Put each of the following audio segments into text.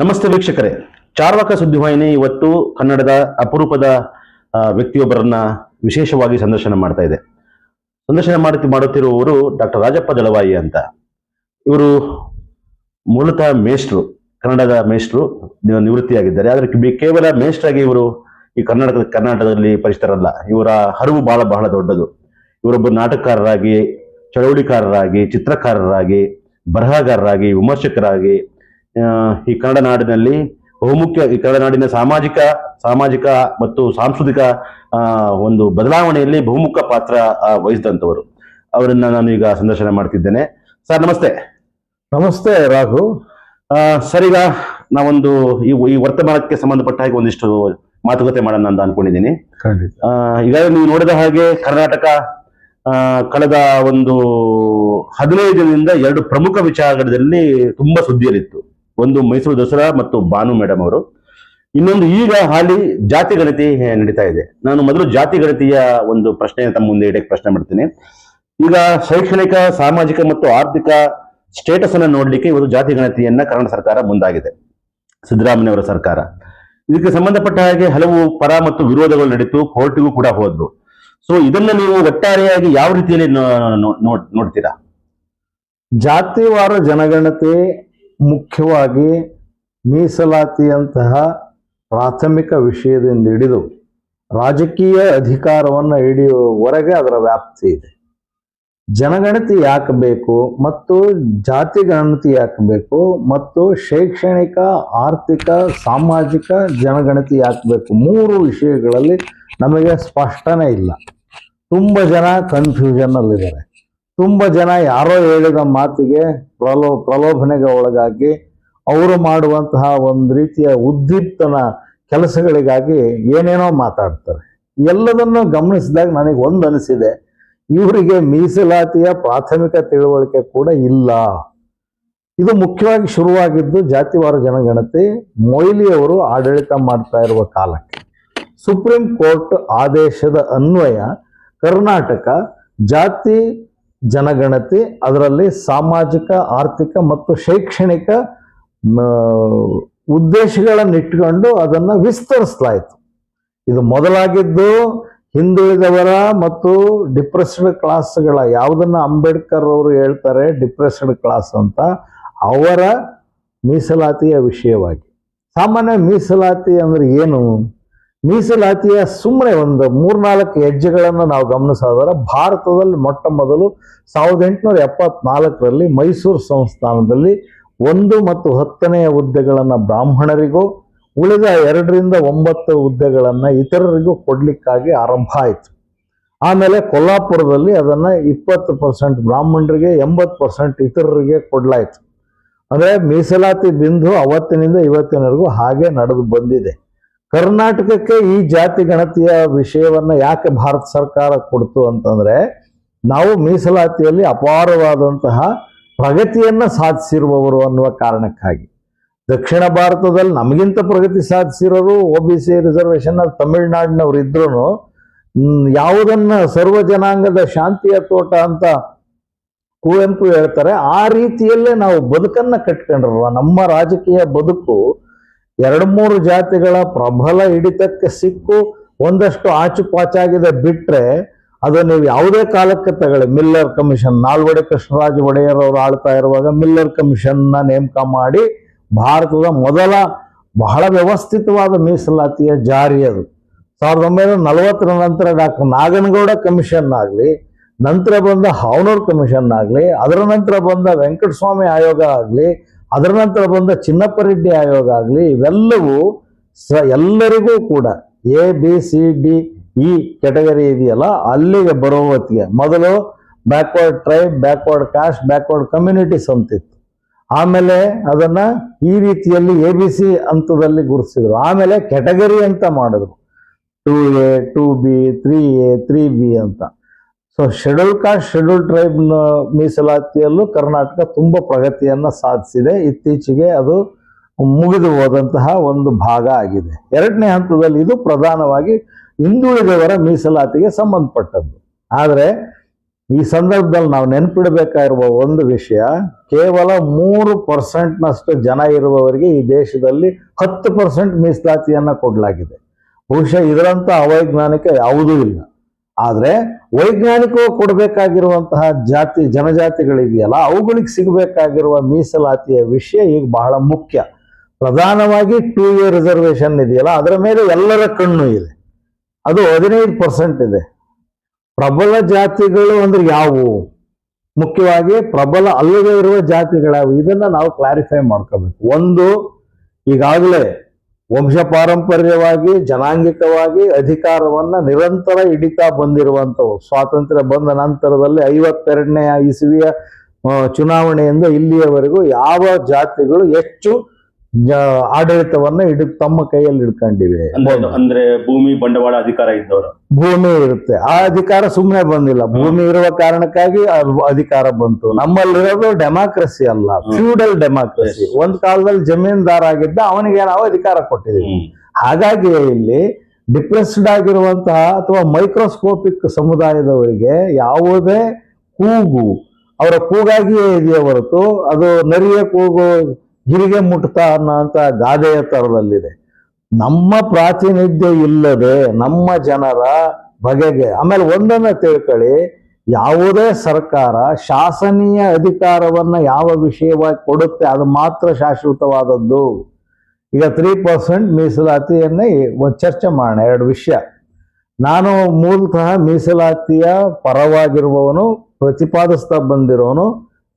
ನಮಸ್ತೆ ವೀಕ್ಷಕರೇ. ಚಾರ್ವಾಕ ಸುದ್ದಿವಾಹಿನಿ ಇವತ್ತು ಕನ್ನಡದ ಅಪರೂಪದ ವ್ಯಕ್ತಿಯೊಬ್ಬರನ್ನ ವಿಶೇಷವಾಗಿ ಸಂದರ್ಶನ ಮಾಡ್ತಾ ಇದೆ. ಸಂದರ್ಶನ ಮಾಡುತ್ತಿ ಮಾಡುತ್ತಿರುವವರು ಡಾಕ್ಟರ್ ರಾಜಪ್ಪ ದಳವಾಯಿ ಅಂತ. ಇವರು ಮೂಲತಃ ಮೇಷ್ಟ್ರು, ಕನ್ನಡದ ಮೇಷ್ಟ್ರು ನಿವೃತ್ತಿಯಾಗಿದ್ದಾರೆ. ಆದರೆ ಕೇವಲ ಮೇಷ್ಟ್ರಾಗಿ ಇವರು ಈ ಕರ್ನಾಟಕದ, ಕರ್ನಾಟಕದಲ್ಲಿ ಪರಿಚಿತರಲ್ಲ. ಇವರ ಹರಿವು ಬಹಳ ಬಹಳ ದೊಡ್ಡದು. ಇವರೊಬ್ಬ ನಾಟಕಕಾರರಾಗಿ, ಚಳವಳಿಕಾರರಾಗಿ, ಚಿತ್ರಕಾರರಾಗಿ, ಬರಹಗಾರರಾಗಿ, ವಿಮರ್ಶಕರಾಗಿ ಈ ಕನ್ನಡ ನಾಡಿನಲ್ಲಿ ಬಹುಮುಖ್ಯ ಈ ಕನ್ನಡ ನಾಡಿನ ಸಾಮಾಜಿಕ ಸಾಮಾಜಿಕ ಮತ್ತು ಸಾಂಸ್ಕೃತಿಕ ಒಂದು ಬದಲಾವಣೆಯಲ್ಲಿ ಬಹುಮುಖ ಪಾತ್ರ ವಹಿಸಿದಂಥವರು. ಅವರನ್ನ ನಾನು ಈಗ ಸಂದರ್ಶನ ಮಾಡ್ತಿದ್ದೇನೆ. ಸರ್ ನಮಸ್ತೆ. ನಮಸ್ತೆ ರಾಘು. ಸರ್ ಈಗ ನಾವೊಂದು ಈ ಈ ವರ್ತಮಾನಕ್ಕೆ ಸಂಬಂಧಪಟ್ಟ ಹಾಗೆ ಒಂದಿಷ್ಟು ಮಾತುಕತೆ ಮಾಡೋಣ ಅಂತ ಅನ್ಕೊಂಡಿದ್ದೀನಿ. ಈಗಾಗಲೇ ನೀವು ನೋಡಿದ ಹಾಗೆ ಕರ್ನಾಟಕ ಕಳೆದ ಒಂದು ಹದಿನೈದು ದಿನದಿಂದ ಎರಡು ಪ್ರಮುಖ ವಿಚಾರಗಳಲ್ಲಿ ತುಂಬಾ ಸುದ್ದಿಯಲ್ಲಿತ್ತು. ಒಂದು ಮೈಸೂರು ದಸರಾ ಮತ್ತು ಬಾನು ಮೇಡಮ್ ಅವರು. ಇನ್ನೊಂದು ಈಗ ಹಾಲಿ ಜಾತಿ ಗಣತಿ ನಡೀತಾ ಇದೆ. ನಾನು ಮೊದಲು ಜಾತಿ ಗಣತಿಯ ಒಂದು ಪ್ರಶ್ನೆ ತಮ್ಮ ಮುಂದೆ ಇಡಕ್ಕೆ ಪ್ರಶ್ನೆ ಮಾಡ್ತೀನಿ. ಈಗ ಶೈಕ್ಷಣಿಕ, ಸಾಮಾಜಿಕ ಮತ್ತು ಆರ್ಥಿಕ ಸ್ಟೇಟಸ್ ಅನ್ನು ನೋಡ್ಲಿಕ್ಕೆ ಇವತ್ತು ಜಾತಿ ಗಣತಿಯನ್ನ ಕರ್ನಾಟಕ ಸರ್ಕಾರ ಮುಂದಾಗಿದೆ. ಸಿದ್ದರಾಮಯ್ಯ ಅವರ ಸರ್ಕಾರ. ಇದಕ್ಕೆ ಸಂಬಂಧಪಟ್ಟ ಹಾಗೆ ಹಲವು ಪರ ಮತ್ತು ವಿರೋಧಗಳು ನಡೀತು, ಕೋರ್ಟಿಗೂ ಕೂಡ ಹೋದ್ರು ಸೊ ಇದನ್ನ ನೀವು ಒಟ್ಟಾರೆಯಾಗಿ ಯಾವ ರೀತಿಯಲ್ಲಿ ನೋಡ್ತೀರಾ? ಜಾತಿವಾರ ಜನಗಣತಿ ಮುಖ್ಯವಾಗಿ ಮೀಸಲಾತಿಯಂತಹ ಪ್ರಾಥಮಿಕ ವಿಷಯದಿಂದ ಹಿಡಿದು ರಾಜಕೀಯ ಅಧಿಕಾರವನ್ನು ಹಿಡಿಯುವವರೆಗೆ ಅದರ ವ್ಯಾಪ್ತಿ ಇದೆ. ಜನಗಣತಿ ಯಾಕೆ ಬೇಕು ಮತ್ತು ಜಾತಿ ಗಣತಿ ಯಾಕೆ ಬೇಕು ಮತ್ತು ಶೈಕ್ಷಣಿಕ, ಆರ್ಥಿಕ, ಸಾಮಾಜಿಕ ಜನಗಣತಿ ಯಾಕೆ ಬೇಕು ಮೂರು ವಿಷಯಗಳಲ್ಲಿ ನಮಗೆ ಸ್ಪಷ್ಟನೆ ಇಲ್ಲ. ತುಂಬ ಜನ ಕನ್ಫ್ಯೂಷನ್ ಅಲ್ಲಿದ್ದಾರೆ ತುಂಬ ಜನ ಯಾರೋ ಹೇಳಿದ ಮಾತಿಗೆ ಪ್ರಲೋ, ಪ್ರಲೋಭನೆಗೆ ಒಳಗಾಗಿ ಅವರು ಮಾಡುವಂತಹ ಒಂದು ರೀತಿಯ ಉದ್ದೀಪ್ತನ ಕೆಲಸಗಳಿಗಾಗಿ ಏನೇನೋ ಮಾತಾಡ್ತಾರೆ. ಎಲ್ಲದನ್ನು ಗಮನಿಸಿದಾಗ ನನಗೆ ಒಂದು ಅನಿಸಿದೆ. ಇವರಿಗೆ ಮೀಸಲಾತಿಯ ಪ್ರಾಥಮಿಕ ತಿಳುವಳಿಕೆ ಕೂಡ ಇಲ್ಲ. ಇದು ಮುಖ್ಯವಾಗಿ ಶುರುವಾಗಿದ್ದು ಜಾತಿವಾರ ಜನಗಣತಿ, ಮೊಯ್ಲಿಯವರು ಆಡಳಿತ ಮಾಡ್ತಾ ಇರುವ ಕಾಲಕ್ಕೆ. ಸುಪ್ರೀಂ ಕೋರ್ಟ್ ಆದೇಶದ ಅನ್ವಯ ಕರ್ನಾಟಕ ಜಾತಿ ಜನಗಣತಿ, ಅದರಲ್ಲಿ ಸಾಮಾಜಿಕ, ಆರ್ಥಿಕ ಮತ್ತು ಶೈಕ್ಷಣಿಕ ಉದ್ದೇಶಗಳನ್ನಿಟ್ಕೊಂಡು ಅದನ್ನು ವಿಸ್ತರಿಸಲಾಯಿತು. ಇದು ಮೊದಲಾಗಿದ್ದು ಹಿಂದುಳಿದವರ ಮತ್ತು ಡಿಪ್ರೆಸ್ಡ್ ಕ್ಲಾಸ್ಗಳ, ಯಾವುದನ್ನ ಅಂಬೇಡ್ಕರ್ ಅವರು ಹೇಳ್ತಾರೆ, ಡಿಪ್ರೆಸ್ಡ್ ಕ್ಲಾಸ್ ಅಂತ, ಅವರ ಮೀಸಲಾತಿಯ ವಿಷಯವಾಗಿ. ಸಾಮಾನ್ಯ ಮೀಸಲಾತಿ ಅಂದ್ರೆ ಏನು? ಮೀಸಲಾತಿಯ ಸುಮ್ಮನೆ ಒಂದು ಮೂರ್ನಾಲ್ಕು ಹೆಜ್ಜೆಗಳನ್ನು ನಾವು ಗಮನಿಸೋದಾದ್ರೆ ಭಾರತದಲ್ಲಿ ಮೊಟ್ಟ ಮೊದಲು ಸಾವಿರದ ಎಂಟುನೂರ ಎಪ್ಪತ್ನಾಲ್ಕರಲ್ಲಿ ಮೈಸೂರು ಸಂಸ್ಥಾನದಲ್ಲಿ ಒಂದು ಮತ್ತು ಹತ್ತನೆಯ ಹುದ್ದೆಗಳನ್ನು ಬ್ರಾಹ್ಮಣರಿಗೂ, ಉಳಿದ ಎರಡರಿಂದ ಒಂಬತ್ತು ಹುದ್ದೆಗಳನ್ನು ಇತರರಿಗೂ ಕೊಡಲಿಕ್ಕಾಗಿ ಆರಂಭ ಆಯಿತು. ಆಮೇಲೆ ಕೊಲ್ಲಾಪುರದಲ್ಲಿ ಅದನ್ನು ಇಪ್ಪತ್ತು ಪರ್ಸೆಂಟ್ ಬ್ರಾಹ್ಮಣರಿಗೆ, ಎಂಬತ್ತು ಪರ್ಸೆಂಟ್ ಇತರರಿಗೆ ಕೊಡಲಾಯಿತು. ಅಂದರೆ ಮೀಸಲಾತಿ ಬಿಂದು ಅವತ್ತಿನಿಂದ ಇವತ್ತಿನವರೆಗೂ ಹಾಗೆ ನಡೆದು ಬಂದಿದೆ. ಕರ್ನಾಟಕಕ್ಕೆ ಈ ಜಾತಿ ಗಣತಿಯ ವಿಷಯವನ್ನ ಯಾಕೆ ಭಾರತ ಸರ್ಕಾರ ಕೊಡ್ತು ಅಂತಂದ್ರೆ, ನಾವು ಮೀಸಲಾತಿಯಲ್ಲಿ ಅಪಾರವಾದಂತಹ ಪ್ರಗತಿಯನ್ನ ಸಾಧಿಸಿರುವವರು ಅನ್ನುವ ಕಾರಣಕ್ಕಾಗಿ. ದಕ್ಷಿಣ ಭಾರತದಲ್ಲಿ ನಮಗಿಂತ ಪ್ರಗತಿ ಸಾಧಿಸಿರೋರು ಒ ಬಿ ಸಿ ರಿಸರ್ವೇಷನ್ ಅಲ್ಲಿ ತಮಿಳುನಾಡಿನವ್ರು ಇದ್ರು ಯಾವುದನ್ನ ಸರ್ವ ಜನಾಂಗದ ಶಾಂತಿಯ ತೋಟ ಅಂತ ಕುವೆಂಪು ಹೇಳ್ತಾರೆ, ಆ ರೀತಿಯಲ್ಲೇ ನಾವು ಬದುಕನ್ನ ಕಟ್ಕೊಂಡ್ರಲ್ವ ನಮ್ಮ ರಾಜಕೀಯ ಬದುಕು ಎರಡು ಮೂರು ಜಾತಿಗಳ ಪ್ರಬಲ ಹಿಡಿತಕ್ಕೆ ಸಿಕ್ಕು, ಒಂದಷ್ಟು ಆಚುಪಾಚಾಗಿದೆ ಬಿಟ್ರೆ ಅದು ನೀವು ಯಾವುದೇ ಕಾಲಕ್ಕೆ ತಗೊಳ್ಳಿ. ಮಿಲ್ಲರ್ ಕಮಿಷನ್, ನಾಲ್ವಡೆ ಕೃಷ್ಣರಾಜ ಒಡೆಯರ್ ಅವರು ಆಳ್ತಾ ಇರುವಾಗ ಮಿಲ್ಲರ್ ಕಮಿಷನ್ನ ನೇಮಕ ಮಾಡಿ ಭಾರತದ ಮೊದಲ ಬಹಳ ವ್ಯವಸ್ಥಿತವಾದ ಮೀಸಲಾತಿಯ ಜಾರಿ ಅದು. ಸಾವಿರದ ಒಂಬೈನೂರ ನಲವತ್ತರ ನಂತರ ಡಾಕ್ಟರ್ ನಾಗನಗೌಡ ಕಮಿಷನ್ ಆಗಲಿ, ನಂತರ ಬಂದ ಹಾವನೂರ್ ಕಮಿಷನ್ ಆಗಲಿ, ಅದರ ನಂತರ ಬಂದ ವೆಂಕಟಸ್ವಾಮಿ ಆಯೋಗ ಆಗಲಿ ಅದರ ನಂತರ ಬಂದ ಚಿನ್ನಪ್ಪ ರೆಡ್ಡಿ ಆಯೋಗ ಆಗಲಿ, ಇವೆಲ್ಲವೂ ಸ, ಎಲ್ಲರಿಗೂ ಕೂಡ A B C D E category ಇದೆಯಲ್ಲ, ಅಲ್ಲಿಗೆ ಬರೋ ಹೊತ್ತಿಗೆ ಮೊದಲು backward tribe backward caste backward communities ಅಂತಿತ್ತು. ಆಮೇಲೆ ಅದನ್ನ ಈ ರೀತಿಯಲ್ಲಿ ಎ ಬಿ ಸಿ ಹಂತದಲ್ಲಿ ಗುರುತಿಸಿದ್ರು. ಆಮೇಲೆ ಕೆಟಗರಿ ಅಂತ ಮಾಡಿದ್ರು. Two A two B three A three B ಅಂತ. ಸೊ ಶೆಡ್ಯೂಲ್ ಕಾಸ್ಟ್ ಶೆಡ್ಯೂಲ್ ಟ್ರೈಬ್ನ ಮೀಸಲಾತಿಯಲ್ಲೂ ಕರ್ನಾಟಕ ತುಂಬ ಪ್ರಗತಿಯನ್ನ ಸಾಧಿಸಿದೆ. ಇತ್ತೀಚೆಗೆ ಅದು ಮುಗಿದು ಹೋದಂತಹ ಒಂದು ಭಾಗ ಆಗಿದೆ. ಎರಡನೇ ಹಂತದಲ್ಲಿ ಇದು ಪ್ರಧಾನವಾಗಿ ಹಿಂದುಳಿದವರ ಮೀಸಲಾತಿಗೆ ಸಂಬಂಧಪಟ್ಟದ್ದು. ಆದರೆ ಈ ಸಂದರ್ಭದಲ್ಲಿ ನಾವು ನೆನಪಿಡಬೇಕಾಗಿರುವ ಒಂದು ವಿಷಯ, ಕೇವಲ ಮೂರು ಪರ್ಸೆಂಟ್ನಷ್ಟು ಜನ ಇರುವವರಿಗೆ ಈ ದೇಶದಲ್ಲಿ ಹತ್ತು ಪರ್ಸೆಂಟ್ ಮೀಸಲಾತಿಯನ್ನ ಕೊಡಲಾಗಿದೆ. ಬಹುಶಃ ಇದರಂತ ಅವೈಜ್ಞಾನಿಕ ಯಾವುದೂ ಇಲ್ಲ. ಆದರೆ ವೈಜ್ಞಾನಿಕವಾಗಿ ಕೊಡಬೇಕಾಗಿರುವಂತಹ ಜಾತಿ ಜನಜಾತಿಗಳಿದೆಯಲ್ಲ ಅವುಗಳಿಗೆ ಸಿಗಬೇಕಾಗಿರುವ ಮೀಸಲಾತಿಯ ವಿಷಯ ಈಗ ಬಹಳ ಮುಖ್ಯ. ಪ್ರಧಾನವಾಗಿ ಟೂ ಇಯರ್ ರಿಸರ್ವೇಶನ್ ಇದೆಯಲ್ಲ, ಅದರ ಮೇಲೆ ಎಲ್ಲರ ಕಣ್ಣು ಇದೆ. ಅದು ಹದಿನೈದು ಪರ್ಸೆಂಟ್ ಇದೆ. ಪ್ರಬಲ ಜಾತಿಗಳು ಅಂದ್ರೆ ಯಾವುವು? ಮುಖ್ಯವಾಗಿ ಪ್ರಬಲ ಅಲ್ಲದೇ ಇರುವ ಜಾತಿಗಳಾವು. ಇದನ್ನ ನಾವು ಕ್ಲಾರಿಫೈ ಮಾಡ್ಕೋಬೇಕು. ಒಂದು, ಈಗಾಗಲೇ ವಂಶ ಪಾರಂಪರ್ಯವಾಗಿ ಜನಾಂಗಿಕವಾಗಿ ಅಧಿಕಾರವನ್ನ ನಿರಂತರ ಹಿಡಿತಾ ಬಂದಿರುವಂಥವು. ಸ್ವಾತಂತ್ರ್ಯ ಬಂದ ನಂತರದಲ್ಲಿ ಐವತ್ತೆರಡನೇ ಇಸವಿಯ ಚುನಾವಣೆಯಿಂದ ಇಲ್ಲಿಯವರೆಗೂ ಯಾವ ಜಾತಿಗಳು ಹೆಚ್ಚು ಆಡಳಿತವನ್ನ ಇಡ ತಮ್ಮ ಕೈಯಲ್ಲಿ ಹಿಡ್ಕೊಂಡಿವೆ. ಅಂದ್ರೆ ಭೂಮಿ ಬಂಡವಾಳ ಅಧಿಕಾರ ಇದ್ದವರು. ಭೂಮಿ ಇರುತ್ತೆ. ಆ ಅಧಿಕಾರ ಸುಮ್ಮನೆ ಬಂದಿಲ್ಲ. ಭೂಮಿ ಇರುವ ಕಾರಣಕ್ಕಾಗಿ ಅಧಿಕಾರ ಬಂತು. ನಮ್ಮಲ್ಲಿರೋದು ಡೆಮಾಕ್ರಸಿ ಅಲ್ಲ ಫ್ಯೂಡಲ್ ಡೆಮಾಕ್ರಸಿ. ಒಂದ್ ಕಾಲದಲ್ಲಿ ಜಮೀನ್ದಾರ ಆಗಿದ್ದ ಅವನಿಗೆ ನಾವು ಅಧಿಕಾರ ಕೊಟ್ಟಿದ್ದೀವಿ. ಹಾಗಾಗಿ ಇಲ್ಲಿ ಡಿಪ್ರೆಸ್ಡ್ ಆಗಿರುವಂತಹ ಅಥವಾ ಮೈಕ್ರೋಸ್ಕೋಪಿಕ್ ಸಮುದಾಯದವರಿಗೆ ಯಾವುದೇ ಕೂಗು ಅವರ ಕೂಗಾಗಿಯೇ ಇದೆಯೇ ಹೊರತು ಅದು ನರಿಯ ಕೂಗು ಗಿರಿಗೆ ಮುಟ್ತಾ ಅನ್ನೋಂಥ ಗಾದೆಯ ತರದಲ್ಲಿದೆ ನಮ್ಮ ಪ್ರಾತಿನಿಧ್ಯ ಇಲ್ಲದೆ ನಮ್ಮ ಜನರ ಬಗೆಗೆ, ಆಮೇಲೆ ಒಂದನ್ನು ತಿಳ್ಕೊಳ್ಳಿ ಯಾವುದೇ ಸರ್ಕಾರ ಶಾಸನೀಯ ಅಧಿಕಾರವನ್ನ ಯಾವ ವಿಷಯವಾಗಿ ಕೊಡುತ್ತೆ ಅದು ಮಾತ್ರ ಶಾಶ್ವತವಾದದ್ದು. ಈಗ ತ್ರೀ ಪರ್ಸೆಂಟ್ ಮೀಸಲಾತಿಯನ್ನೇ ಒಂದು ಚರ್ಚೆ ಮಾಡೋಣ, ಎರಡು ವಿಷಯ. ನಾನು ಮೂಲತಃ ಮೀಸಲಾತಿಯ ಪರವಾಗಿರುವವನು, ಪ್ರತಿಪಾದಿಸ್ತಾ ಬಂದಿರೋನು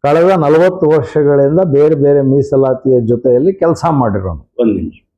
ಕಳೆದ ನಲವತ್ತು ವರ್ಷಗಳಿಂದ ಬೇರೆ ಬೇರೆ ಮೀಸಲಾತಿಯ ಜೊತೆಯಲ್ಲಿ ಕೆಲಸ ಮಾಡಿರೋನು. ಒಂದು ನಿಮಿಷ.